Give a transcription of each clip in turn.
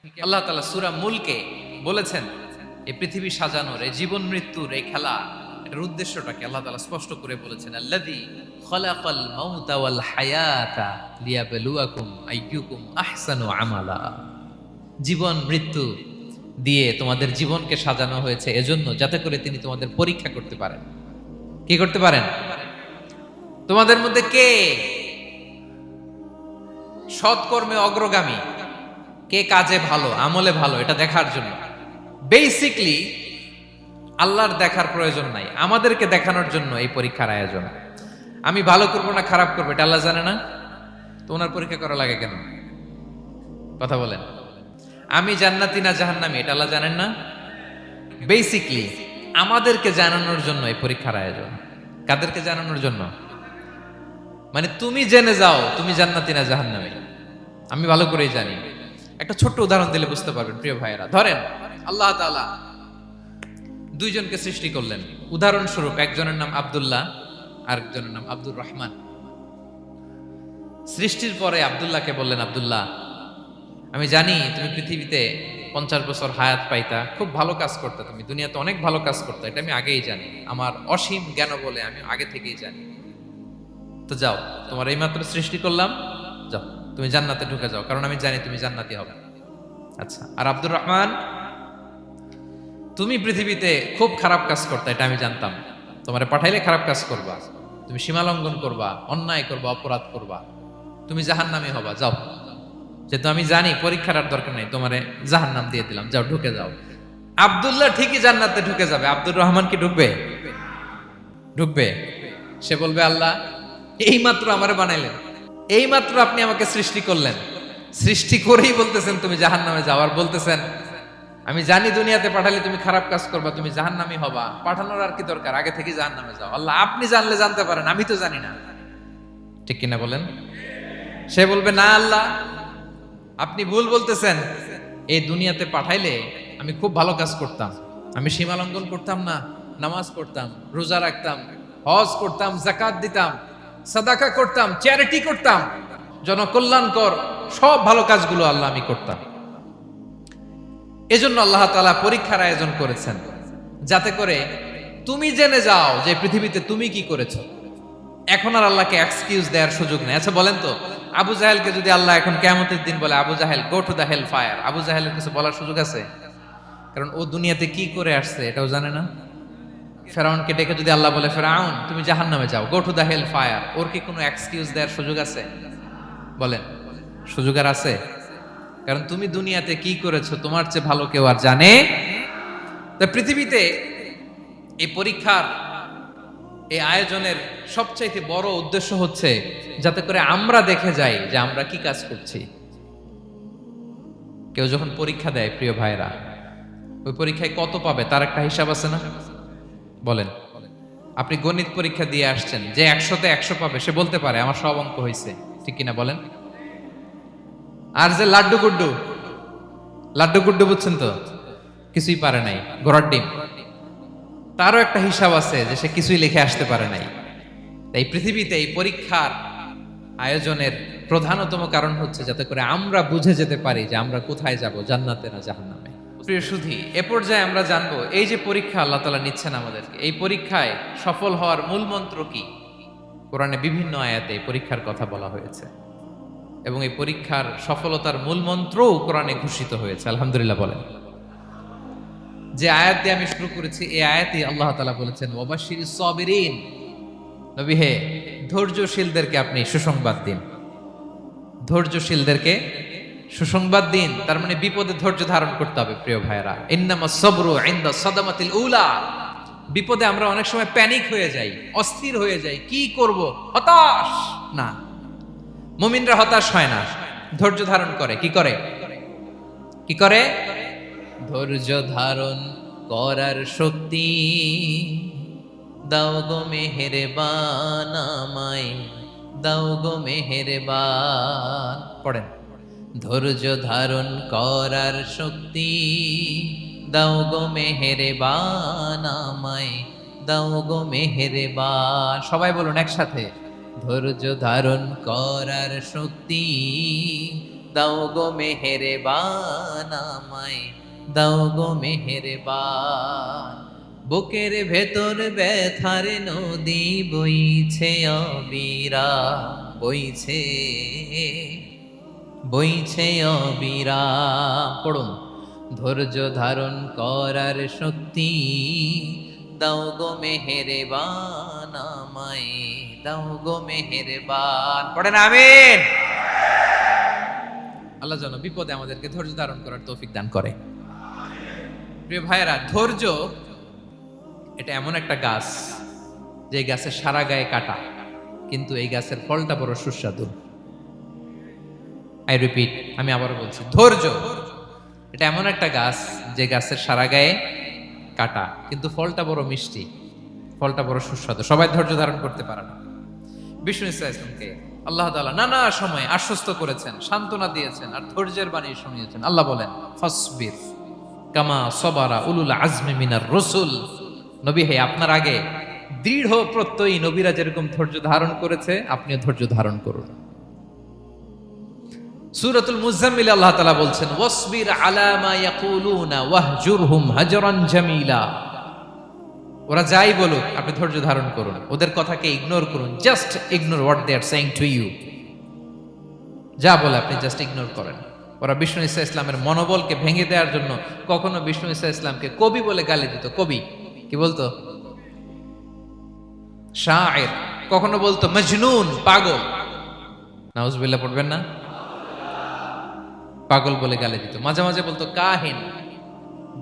আল্লাহ তালা সুরা মুলকে বলেছেন এই পৃথিবী সাজানোর এই জীবন মৃত্যুর এই খেলা, এটার উদ্দেশ্যটাকে আল্লাহ তালা স্পষ্ট করে বলেছেন আল্লাদি খলাকাল হায়াতা লিয়াবলুয়াকুম আহসানু আমালা। জীবন, মৃত্যু দিয়ে তোমাদের জীবনকে সাজানো হয়েছে এজন্য যাতে করে তিনি তোমাদের পরীক্ষা করতে পারেন। কি করতে পারেন? তোমাদের মধ্যে কে? সৎকর্মে অগ্রগামী। কে কাজে ভালো, আমলে ভালো, এটা দেখার জন্য। বেসিকলি আল্লাহর দেখার প্রয়োজন নাই। আমাদেরকে দেখানোর জন্য এই পরীক্ষার আয়োজন। আমি ভালো করব না খারাপ করব, এটা আল্লাহ জানে না? তো ওনার পরীক্ষা করা লাগে কেন? কথা বলেন। আমি জান্নাতি না জাহান্নামি, এটা আল্লাহ জানেন না? বেসিকলি আমাদেরকে জানানোর জন্য এই পরীক্ষার আয়োজন। কাদেরকে জানানোর জন্য? মানে তুমি জেনে যাও, তুমি জান্নাতি না জাহান্নামী। আমি ভালো করেই জানি। একটা ছোট্ট উদাহরণ দিলে বুঝতে পারবেন, প্রিয় ভাইয়েরা। ধরেন, আল্লাহ তাআলা দুইজনকে সৃষ্টি করলেন। উদাহরণস্বরূপ, একজনের নাম আব্দুল্লাহ, আরেকজনের নাম আব্দুর রহমান। সৃষ্টির পরে আব্দুল্লাহকে বললেন, আবদুল্লাহ, আমি জানি তুমি পৃথিবীতে পঞ্চাশ বছর হায়াত পাইতা, খুব ভালো কাজ করতে তুমি, দুনিয়াতে অনেক ভালো কাজ করতে, এটা আমি আগেই জানি। আমার অসীম জ্ঞান বলে আমি আগে থেকেই জানি। তো যাও, তোমার এইমাত্র সৃষ্টি করলাম যাও, তুমি জান্নাতে ঢুকে যাও, কারণ আমি জানি তুমি জান্নাতি হবে। আচ্ছা আর আব্দুর রহমান, তুমি পৃথিবীতে খুব খারাপ কাজ করতে, এটা আমি জানতাম। তোমারে পাঠাইলে খারাপ কাজ করবা, তুমি সীমালঙ্ঘন করবা, অন্যায় করবা, অপরাধ করবা, তুমি জাহান্নামি হবা, যাও। যেহেতু আমি জানি পরীক্ষার আর দরকার নেই, তোমারে জাহান্নাম দিয়ে দিলাম, যাও, ঢুকে যাও। আব্দুল্লাহ ঠিকই জান্নাতে ঢুকে যাবে, আব্দুর রহমান কি ঢুকবে? ঢুকবে। সে বলবে, আল্লাহ, এইমাত্র আমারে বানাইলেন। এইমাত্র আপনি আমাকে সৃষ্টি করলেন। সৃষ্টি করেই বলতেছেন, তুমি জাহান নামে যাওয়ার বলতেছেন, আমি জানি দুনিয়াতে পাঠালে তুমি খারাপ কাজ করবা, তুমি জাহান নামি হবা। পাঠানোর আর কি দরকার? আগে থেকে জাহান নামে যাও। আল্লাহ, আপনি জানলে জানতে পারেন, আমি তো জানি না। ঠিক কিনা বলেন? সে বলবে, না আল্লাহ, আপনি ভুল বলতেছেন। এই দুনিয়াতে পাঠাইলে আমি খুব ভালো কাজ করতাম। আমি সীমালঙ্ঘন করতাম না, নামাজ পড়তাম, রোজা রাখতাম, হজ করতাম জাকাত দিতাম। সাদাকা করতাম চ্যারিটি করতাম, জনকল্যাণকর সব ভালো কাজগুলো আল্লাহ আমি করতাম। এজন্য আল্লাহ তাআলা পরীক্ষার আয়োজন করেছেন, যাতে করে তুমি জেনে যাও যে পৃথিবীতে তুমি কি করেছ। এখন আর আল্লাহকে এক্সকিউজ দেওয়ার সুযোগ নেই। আচ্ছা বলেন তো, আবু জাহেলকে যদি আল্লাহ এখন কেমতের দিন বলে, Abu Jahl go to the hell fire Abu জাহেলের কিছু বলার সুযোগ আছে? কারণ ও দুনিয়াতে কি করে আসছে এটাও জানে না। ফেরাউনকে ডেকে যদি আল্লাহ বলে, ফেরাউন, তুমি জাহান নামে যাও go to the hell fire ওর কি কোনো এক্সকিউজ দেওয়ার সুযোগ আছে? বলেন। সুযোগ আর আছে? কারণ তুমি দুনিয়াতে কি করেছ, তোমার চেয়ে ভালো কেউ আর জানে? তা পৃথিবীতে এই পরীক্ষার, এই আয়োজনের সবচাইতে বড় উদ্দেশ্য হচ্ছে যাতে করে আমরা দেখে যাই যে আমরা কি কাজ করছি। কেউ যখন পরীক্ষা দেয়, প্রিয় ভাইরা ওই পরীক্ষায় কত পাবে, তার একটা হিসাব আছে না? বলেন। আপনি গণিত পরীক্ষা দিয়ে আসছেন, যে একশোতে একশো পাবে, সে বলতে পারে, আমার সব অঙ্ক হয়েছে ঠিক কিনা বলেন? আর যে লাড্ডু গুড্ডু লাড্ডু গুড্ডু বুঝছেন তো? কিছুই পারে নাই, ঘোড়ার ডিম। তারও একটা হিসাব আছে যে সে কিছুই লিখে আসতে পারে নাই। তাই পৃথিবীতে এই পরীক্ষার আয়োজনের প্রধানতম কারণ হচ্ছে যাতে করে আমরা বুঝে যেতে পারি যে আমরা কোথায় যাব, জান্নাতে না জাহান্নামে। প্রিয় এ পর্যায়ে আমরা জানব, এই যে পরীক্ষা আল্লাহ তালা নিচ্ছেন আমাদেরকে, এই পরীক্ষায় সফল হওয়ার মূল মন্ত্র কি? কোরআনে বিভিন্ন আয়াতে পরীক্ষার কথা বলা হয়েছে। এবং এই পরীক্ষার সফলতার মূল মন্ত্রও কোরআনে ঘোষিত হয়েছে, আলহামদুলিল্লাহ বলেন। যে আয়াত দিয়ে আমি শুরু করেছি, এই আয়াতে আল্লাহ তালা বলেছেন ওবাশির সবিরিন। নবী হে, ধৈর্যশীলদেরকে আপনি সুসংবাদ দিন। ধৈর্যশীলদেরকে সুসংবাদ দিন, তার মানে বিপদে ধৈর্য ধারণ করতে হবে, প্রিয় ভাইরা ইন্নামা সবরু ইন্দা সাদামাতিল উলা। বিপদে আমরা অনেক সময় প্যানিক হয়ে যাই, অস্থির হয়ে যাই, কি করব? হতাশ? না। মুমিনরা হতাশ হয় না। ধৈর্য ধারণ করে, কি করে? কি করে? ধৈর্য ধারণ করার শক্তি। দাও গো মেহেরবান আমায়, দাও গো মেহেরবান। পড়েন। ধৈর্য ধারণ করার শক্তি। দাও গো মেহেরবান আমায়, দাও গো মেহেরবান। সবাই বলুন একসাথে, ধৈর্য ধারণ করার শক্তি। দাও গো মেহেরে বানামাই দাও গো মেহেরে বান বুকের ভেতর ব্যথার নদী বইছে অবিরা, বইছে বইছে অবিরা পড়ুন। ধৈর্য ধারণ করার শক্তি দাও গো মেহেরে বান দাও গো মেহেরে বান পড়েন, আমিন। আল্লাহ যেন বিপদে আমাদেরকে ধৈর্য ধারণ করার তৌফিক দান করে। প্রিয় ভাইয়েরা, ধৈর্য, এটা এমন একটা গাছ, যে গাছের সারা গায়ে কাটা, কিন্তু এই গাছের ফলটা বড় সুস্বাদু। আই রিপিট আমি আবারও বলছি, ধৈর্য। এটা এমন একটা গাছ যে গাছের সারা গায়ে কাটা, কিন্তু ফলটা বড় মিষ্টি, ফলটা বড় সুস্বাদু। সবাই ধৈর্য ধারণ করতে পারে না। বিষ্ণু ইসলামকে আল্লাহ তাআলা নানা সময় আশ্বস্ত করেছেন, সান্ত্বনা দিয়েছেন আর ধৈর্যের বাণী শুনিয়েছেন। আল্লাহ বলেন, ফসবির কামা সবারা উলুল আজমি মিনার রসুল। নবী, হে, আপনার আগে দৃঢ় প্রত্যয়ী নবীরা যেরকম ধৈর্য ধারণ করেছে, আপনিও ধৈর্য ধারণ করুন। সূরাতুল মুজাম্মিল আল্লাহ তাআলা বলছেন, ওয়াসবির আলা মা ইয়াকুলুনা ওয়াহজুরহুম হাজরান জামিলা। ওরা যাই বলুক, আপনি ধৈর্য ধারণ করুন। ওদের কথাকে ইগনোর করুন just ignore what they are saying to you যা বলে আপনি জাস্ট ইগনোর করেন। ওরা বিষ্ণু ইসা ইসলামের মনোবলকে ভেঙে দেওয়ার জন্য কখনো বিষ্ণু ইসা ইসলামকে কবি বলে গালি দিত। কবি? কি বলতো? শায়ের। কখনো বলতো, মজনুন, পাগল। নাউজবিল্লাহ পড়বেন না? পাগল বলে গালি দিত। মাঝে মাঝে বলতো, কাহিন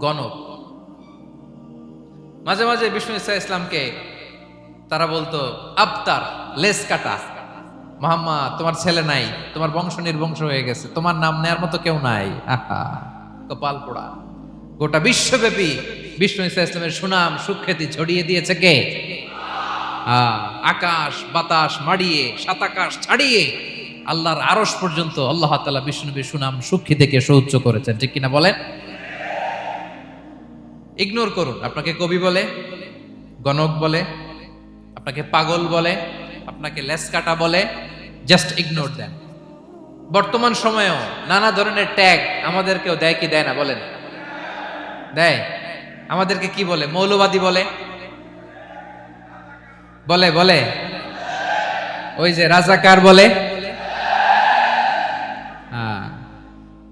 গণক মাঝে মাঝে বিষ্ণু ইসা ইসলামকে তারা বলতো, আবতার লেস কাটা। মোহাম্মদ তোমার ছেলে নাই, তোমার বংশ নির্বংশ হয়ে গেছে, তোমার নাম নেয়ার মতো কেউ নাই। আহা, কপাল পোড়া। গোটা বিশ্বব্যাপী বিষ্ণু ইসা ইসলামের সুনাম, সুখ্যাতি ছড়িয়ে দিয়েছে কে? আকাশ, বাতাস মাড়িয়ে, সাতাকাশ ছাড়িয়ে আল্লাহর আরস পর্যন্ত আল্লাহ তালা বিষ্ণুবীর সুনাম সুখী থেকে সৌচ্চ করেছেন। ঠিক কিনা বলেন? ইগনোর করুন। আপনাকে কবি বলে, গণক বলে, আপনাকে পাগল বলে, আপনাকে লেস লেসকাটা বলে জাস্ট ইগনোর দেন বর্তমান সময়েও নানা ধরনের ট্যাগ আমাদেরকেও দেয় কি দেয় না বলেন? দেয়। আমাদেরকে কি বলে? মৌলবাদী বলে। বলে বলে। ওই যে রাজাকার বলে।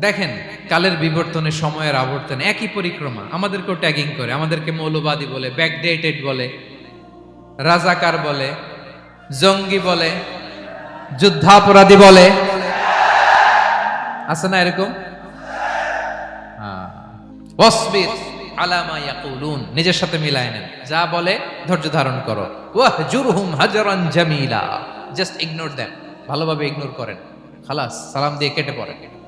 দেখেন, কালের বিবর্তনে সময়ের আবর্তনে একই পরিক্রমা। আমাদেরকেও ট্যাগিং করে, আমাদেরকে মৌলবাদী বলে ব্যাকডেটেড বলে, রাজাকার বলে, জঙ্গি বলে, যুদ্ধাপরাধী বলে। আছে না এরকম? হ্যাঁ। নিজের সাথে মিলায় নেন। যা বলে, ধৈর্য ধারণ করো। জামিলা। জাস্ট ইগনোর দেন ভালোভাবে ইগনোর করেন। খালাস, সালাম দিয়ে কেটে পড়েন।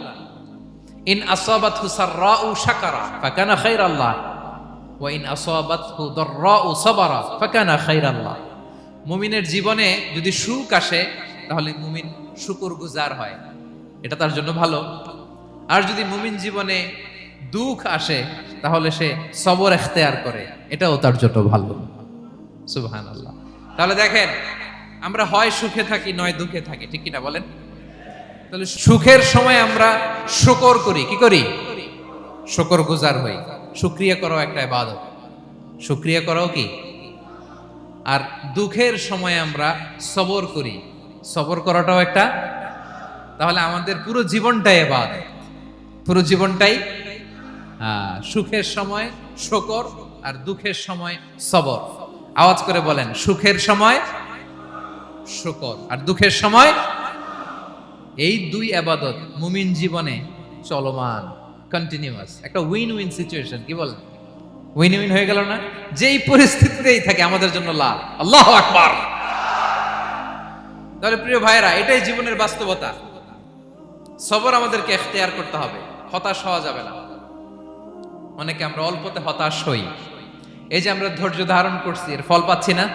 ইন আসাবাতহু সাররাউ শাকারা, ফাকানা খাইরাল্লাহ। ওয়া ইন আসাবাতহু দাররাউ সাবারা, ফাকানা খাইরাল্লাহ। মুমিনের জীবনে যদি সুখ আসে, তাহলে মুমিন শুকুর গুজার হয়। এটা তার জন্য ভালো। আর যদি মুমিন জীবনে দুঃখ আসে, তাহলে সে সবর এখতেয়ার করে। এটাও তার জন্য ভালো। সুবহান আল্লাহ তাহলে দেখেন, আমরা হয় সুখে থাকি, নয় দুঃখে থাকি, ঠিক কিনা বলেন? তাহলে সুখের সময় আমরা শুকর করি কি করি? শুকর গুজার হই। শুক্রিয়া করাও একটা ইবাদত। শুক্রিয়া করাও কি? আর দুঃখের সময় আমরা সবর করি। সবর করাটাও একটা? তাহলে আমাদের পুরো জীবনটাই এবাদত পুরো জীবনটাই আহ, সুখের সময় শকর আর দুঃখের সময় সবর। আওয়াজ করে বলেন সুখের সময় শকর আর দুঃখের সময় এই দুই আবাদত মুমিন জীবনে চলমান কন্টিনিউয়াস একটা উইন উইন সিচুয়েশন কি বলেন? উইন উইন হয়ে গেল না? যেই পরিস্থিতিতেই থাকে, আমাদের জন্য লাভ আল্লাহ আকবার। তাহলে প্রিয় ভাইরা এটাই জীবনের বাস্তবতা। সবর আমাদেরকে এখতিয়ার করতে হবে। হতাশ হওয়া যাবে না। অনেকে আমরা অল্পতে হতাশ হই। এই যে আমরা ধৈর্য ধারণ করছি, এর ফল পাচ্ছি না?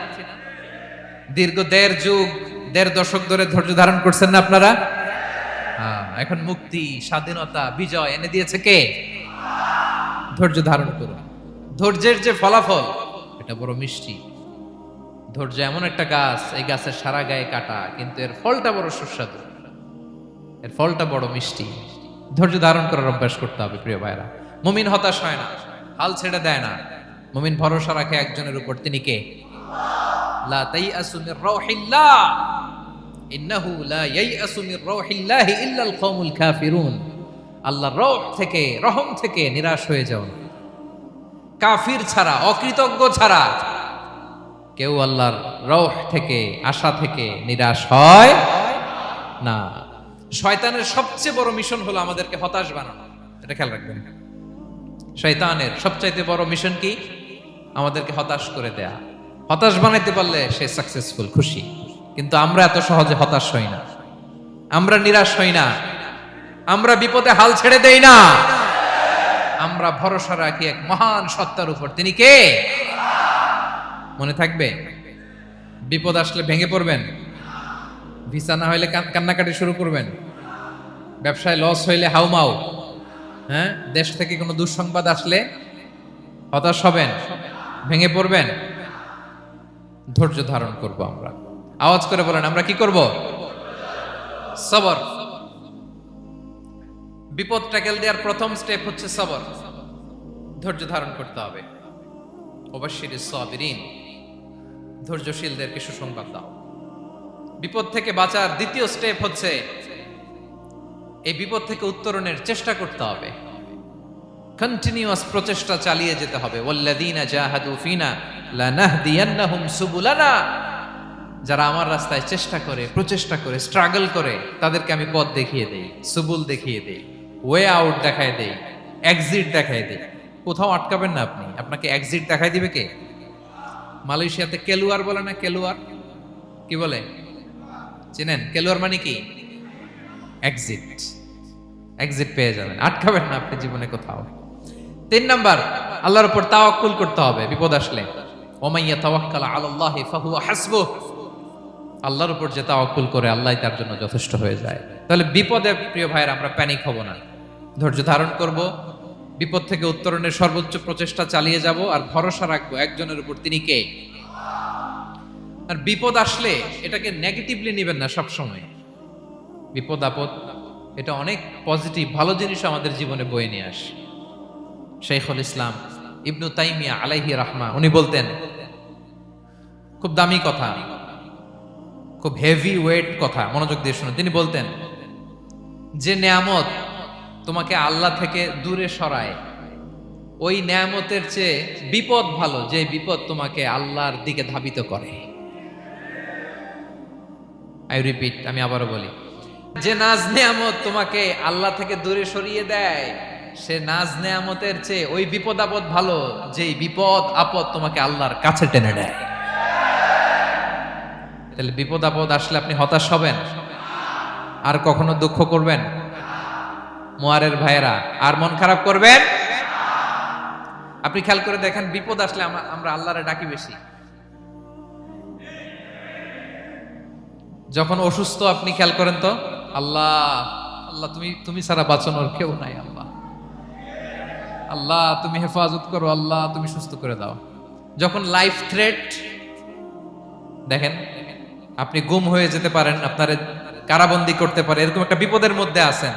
দীর্ঘ দেড় যুগ, দেড় দশক ধরে ধৈর্য ধারণ করছেন না আপনারা? এখন মুক্তি, স্বাধীনতা, বিজয় এনে দিয়েছে কে? ধৈর্য ধারণ করুন। ধৈর্যের যে ফলাফল, এটা বড় মিষ্টি। ধৈর্য এমন একটা গাছ, এই গাছের সারা গায়ে কাটা, কিন্তু এর ফলটা বড় সুস্বাদু। এর ফলটা বড় মিষ্টি। ধৈর্য ধারণ করার অভ্যাস করতে হবে, প্রিয় ভাইরা। মুমিন হতাশ হয় না, হাল ছেড়ে দেয় না। মুমিন ভরসা রাখে একজনের উপর, তিনি কে? লা তাইআসু মির রাউহিল্লাহ ইন্নাহু লা ইয়াইআসু মির রাউহিল্লাহি ইল্লাল কওমুল কাফিরুন। আল্লাহর রহ থেকে, রহম থেকে নিরাশ হয়ে যাও কাফির ছাড়া, অকৃতজ্ঞ ছাড়া কেউ আল্লাহর রহ থেকে, আশা থেকে নিরাশ হয় না। শয়তানের সবচেয়ে বড় মিশন হলো আমাদেরকে হতাশ বানানো। এটা খেয়াল রাখবেন। শয়তানের সবচাইতে বড় মিশন কি? আমাদেরকে হতাশ করে দেয়া। হতাশ বানাইতে পারলে সে সাকসেসফুল খুশি। কিন্তু আমরা এত সহজে হতাশ হই না। আমরা নিরাশ হই না। আমরা বিপদে হাল ছেড়ে দেই না। আমরা ভরসা রাখি এক মহান সত্তার উপর। তিনি কে? মনে থাকবে? বিপদ আসলে ভেঙে পড়বেন। ভিসা না হইলে কান্নাকাটি শুরু করবেন। ব্যবসায় লস হইলে হাউমাউ হ্যাঁ? দেশ থেকে কোনো দুঃসংবাদ আসলে হতাশ হবেন, ভেঙে পড়বেন। ধৈর্য ধারণ করব আমরা। আওয়াজ করে বলেন, আমরা কি করব? সবর। বিপদ ট্যাকেল দেওয়ার প্রথম স্টেপ হচ্ছে সবর। ধৈর্য ধারণ করতে হবে। অবশ্যই ধৈর্যশীলদেরকে সুসংবাদ দাও। বিপদ থেকে বাঁচার দ্বিতীয় স্টেপ হচ্ছে এই বিপদ থেকে উত্তরণের চেষ্টা করতে হবে। কন্টিনিউয়াস প্রচেষ্টা চালিয়ে যেতে হবে। ওয়াল্লাযীনা জাহাদু ফিনা লানাহদিয়ান্নাহুম সুবুলানা। যারা আমার রাস্তায় চেষ্টা করে, প্রচেষ্টা করে স্ট্রাগল করে, তাদেরকে আমি পথ দেখিয়ে দেই, সুবুল দেখিয়ে দেই ওয়ে আউট দেখায় দেই এক্সিট দেখায় দেই। কোথাও আটকাবেন না আপনি। আপনাকে এক্সিট দেখাই দিবে কে? মালয়েশিয়াতে কেলুয়ার বলে না কেলুয়ার? কি বলে? চেনেন? কেলুয়ার মানে কি? এক্সিট এক্সিট পেয়ে যাবেন। আটকাবেন না আপনি জীবনে কোথাও। তিন নাম্বার, আল্লাহর উপর তাওয়াক্কুল করতে হবে, বিপদ আসলে। ওমাইয়া তাওয়াক্কাল আলাল্লাহি ফাহুয়া হাসবুহ। আল্লাহর উপর যে তাওয়াক্কুল করে, আল্লাহ তার জন্য যথেষ্ট হয়ে যায়। তাহলে বিপদে, প্রিয় ভাইয়ের, আমরা প্যানিক হব না। ধৈর্য ধারণ করব। বিপদ থেকে উত্তরণের সর্বোচ্চ প্রচেষ্টা চালিয়ে যাব আর ভরসা রাখব একজনের উপর। তিনি কে? আর বিপদ আসলে এটাকে নেগেটিভলি নেবেন না সব সময় বিপদ, আপদ, এটা অনেক পজিটিভ ভালো জিনিস আমাদের জীবনে বয়ে নিয়ে আসে। শেখুল ইসলাম ইবনু তাইমিয়া আলাইহি রাহমা, উনি বলতেন, খুব দামি কথা। খুব হেভি ওয়েট কথা, মনোযোগ দিয়ে শুনুন। তিনি বলতেন, যে নেয়ামত তোমাকে আল্লাহ থেকে দূরে সরায়, ওই নেয়ামতের চেয়ে বিপদ ভালো, যে বিপদ তোমাকে আল্লাহর দিকে ধাবিত করে। আই রিপিট আমি আবারও বলি, যে নাজ নেয়ামত তোমাকে আল্লাহ থেকে দূরে সরিয়ে দেয়, সে নাজ নেয়ামতের চেয়ে ওই বিপদ আপদ ভালো, যেই বিপদ আপদ তোমাকে আল্লাহর কাছে টেনে নেয়। তাহলে বিপদ আপদ আসলে আপনি হতাশ হবেন? আর কখনো দুঃখ করবেন? মোয়ারের ভাইয়েরা, আর মন খারাপ করবেন? আপনি খেয়াল করে দেখেন, বিপদ আসলে আমরা- আল্লাহরে ডাকি বেশি। যখন অসুস্থ, আপনি খেয়াল করেন তো? আল্লাহ আল্লাহ, তুমি তুমি ছাড়া বাঁচানোর কেউ নাই, আল্লাহ। আল্লাহ, তুমি হেফাজত করো, আল্লাহ, তুমি সুস্থ করে দাও। যখন লাইফ থ্রেট দেখেন আপনি গুম হয়ে যেতে পারেন, আপনার কারাবন্দি করতে পারে, এরকম একটা বিপদের মধ্যে আছেন,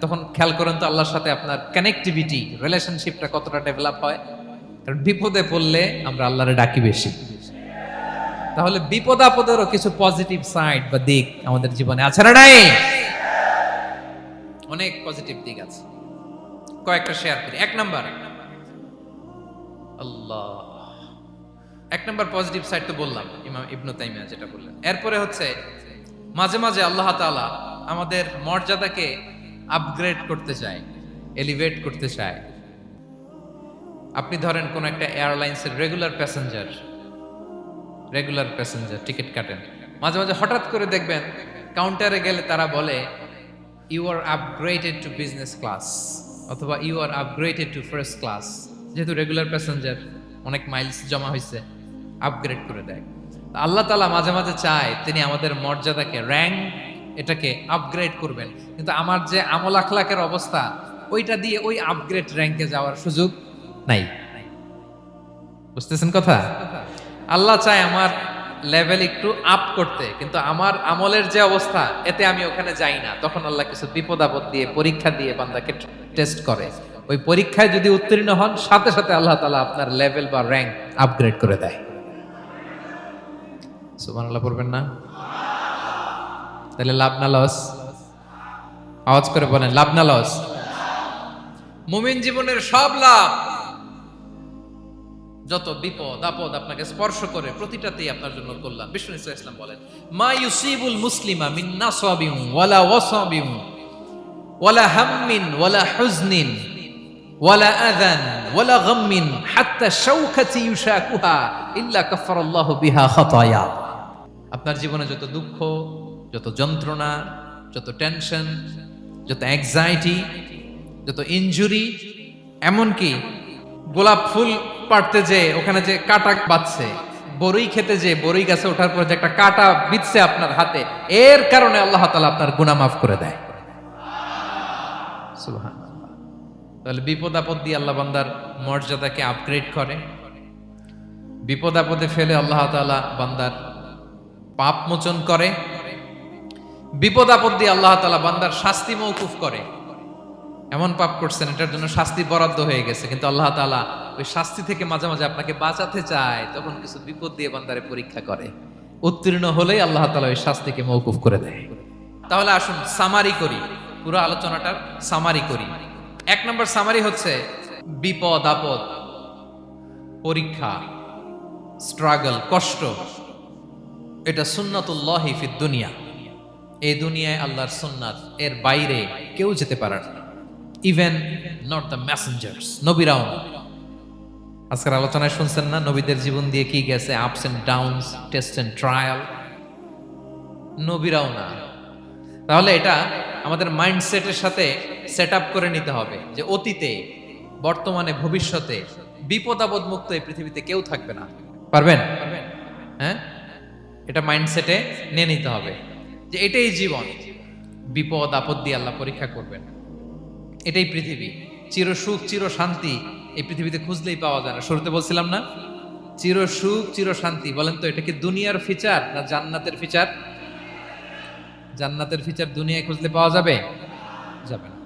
তখন খেয়াল করেন তো আল্লাহর সাথে আপনার কানেক্টিভিটি রিলেশনশিপটা কতটা ডেভেলপ হয়। কারণ বিপদে পড়লে আমরা আল্লাহরে ডাকি বেশি। তাহলে বিপদ আপদেরও কিছু পজিটিভ সাইড বা দিক আমাদের জীবনে আছে না নাই? অনেক পজিটিভ দিক আছে। কয়েকটা শেয়ার করি। এক নাম্বার আল্লাহ। এক নম্বর পজিটিভ সাইড তো বললাম, ইমাম ইবনু তাইমিয়া যেটা বললেন। এরপরে হচ্ছে, মাঝে মাঝে আল্লাহ তাআলা আমাদের মর্যাদাকে আপগ্রেড করতে চায় এলিভেট করতে চায়। আপনি ধরেন কোন একটা এয়ারলাইন্সের regular passenger regular passenger ticket কাটেন। মাঝে মাঝে হঠাৎ করে দেখবেন কাউন্টারে গেলে তারা বলে you are upgraded to business class অথবা you are upgraded to first class যেহেতু রেগুলার প্যাসেঞ্জার অনেক মাইলস জমা হয়েছে আপগ্রেড করে দেয়। আল্লাহ তালা মাঝে মাঝে চায় তিনি আমাদের মর্যাদাকে র্যাঙ্ক এটাকে আপগ্রেড করবেন। কিন্তু আমার যে আমল আখলাকের অবস্থা, ওইটা দিয়ে ওই আপগ্রেড র্যাঙ্কে যাওয়ার সুযোগ নাই। বুঝতেছেন কথা? আল্লাহ চায় আমার লেভেল একটু আপ করতে, কিন্তু আমার আমলের যে অবস্থা, এতে আমি ওখানে যাই না। তখন আল্লাহ কিছু বিপদ আপদ দিয়ে, পরীক্ষা দিয়ে বান্দাকে টেস্ট করে। ওই পরীক্ষায় যদি উত্তীর্ণ হন, সাথে সাথে আল্লাহ তালা আপনার লেভেল বা র্যাঙ্ক আপগ্রেড করে দেয়। সুবান আল্লাহ পড়বেন না? তাহলে লাভ না লস? আওয়াজ করে বলেন, লাভ না লস? মুমিন জীবনের সব লাভ। যত বিপদ, আপদ আপনাকে স্পর্শ করে, প্রতিটাতেই আপনার জন্য কল্যাণ। বিষ্ণু ইসা ইসলাম বলেন, মা ইউসিবুল মুসলিমা মিন নাসাবিন ওয়ালা ওয়াসাবিন ওয়ালা হাম্মিন ওয়ালা হুজনিন ওয়ালা আযান ওয়ালা গাম্মিন হাত্তা শাওকাতি ইউশাকুহা ইল্লা কাফারাল্লাহু বিহা খাতায়া। আপনার জীবনে যত দুঃখ, যত যন্ত্রণা, যত টেনশন যত অ্যাংজাইটি যত ইনজুরি এমনকি গোলাপ ফুল পাড়তে যে, ওখানে যে কাটা বাঁচছে বড়ই খেতে যে বড়ই গাছে ওঠার পর যে একটা কাটা বিচ্ছে আপনার হাতে, এর কারণে আল্লাহ তালা আপনার গুনাহ মাফ করে দেয়। তাহলে বিপদ আপদ দিয়ে আল্লাহ বান্দার মর্যাদাকে আপগ্রেড করে বিপদ আপদে ফেলে আল্লাহ তাআলা বান্দার পাপ মোচন করে। বিপদ আপদ দিয়ে আল্লাহ তাআলা বান্দার শাস্তি মৌকুফ করে। এমন পাপ করছেন, এটার জন্য শাস্তি বরাদ্দ হয়ে গেছে। কিন্তু আল্লাহ তাআলা ওই শাস্তি থেকে মাঝে মাঝে আপনাকে বাঁচাতে চায়, তখন কিছু বিপদ দিয়ে বান্দারে পরীক্ষা করে। উত্তীর্ণ হলেই আল্লাহ তাআলা ওই শাস্তিকে মৌকুফ করে দেয়। তাহলে আসুন, সামারি করি। পুরো আলোচনাটার সামারি করি। এক নম্বর সামারি হচ্ছে বিপদ আপদ, পরীক্ষা, স্ট্রাগল, কষ্ট। এটা সুন্নাতুল্লাহি ফিদ দুনিয়া। এই দুনিয়ায় আল্লাহর সুন্নাত, এর বাইরে কেউ যেতে পারে না। ইভেন নট দ্য মেসেঞ্জার্স নবীরাও। আজকের আলোচনায় শুনছেন না, নবীদের জীবন দিয়ে কি গেছে ups and downs test and trial নবীরাও না। তাহলে এটা আমাদের মাইন্ডসেটের সাথে সেট আপ করে নিতে হবে যে অতীতে, বর্তমানে, ভবিষ্যতে বিপদ আপদ মুক্ত এই পৃথিবীতে কেউ থাকবে না। পারবেন? হ্যাঁ? এটা মাইন্ডসেটে নিয়ে নিতে হবে যে এটাই জীবন। বিপদ, আপদ দিয়ে আল্লাহ পরীক্ষা করবেন। এটাই পৃথিবী। চির সুখ, চির শান্তি এই পৃথিবীতে খুঁজলেই পাওয়া যায় না। শুরুতে বলছিলাম না? চির সুখ, চির শান্তি। বলেন তো, এটা কি দুনিয়ার ফিচার না জান্নাতের ফিচার জান্নাতের ফিচার দুনিয়ায় খুঁজলে পাওয়া যাবে? যাবে না।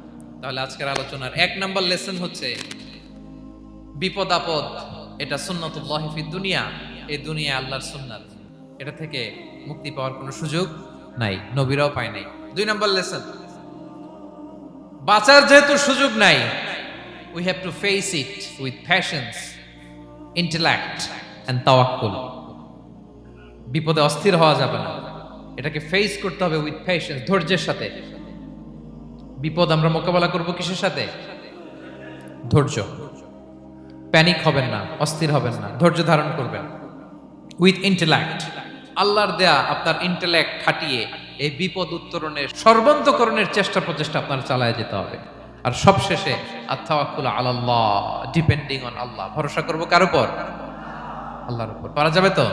তাহলে আজকের আলোচনার এক নাম্বার লেসন হচ্ছে, বিপদ, আপদ, এটা সুন্নতুল্লাহ ফি দুনিয়া, এই দুনিয়া আল্লাহর সুন্নাত। এটা থেকে মুক্তি পাওয়ার কোনো সুযোগ নাই, নবীরাও পায় নাই। দুই নম্বর লেসন বাঁচার যেহেতু সুযোগ নাই we have to face it with passions intellect and তাওয়াক্কুল বিপদে অস্থির হওয়া যাবে না। এটাকে ফেস করতে হবে উইথ পেশেন্স ধৈর্যের সাথে। বিপদ আমরা মোকাবেলা করব কিসের সাথে? ধৈর্য। প্যানিক হবেন না, অস্থির হবেন না, ধৈর্য ধারণ করবেন। উইথ ইন্টেলেক্ট আল্লাহর দেয়া আপনার ইন্টেলেক্ট খাটিয়ে এই বিপদ উত্তরণের সর্বান্তকরণের চেষ্টা প্রচেষ্টা আপনার চালায় যেতে হবে। আর সবশেষে আত্মাওয়াক্কুল আল্লাহ ডিপেন্ডিং অন আল্লাহ। ভরসা করব কার উপর? আল্লাহর উপর। পারা যাবে তো?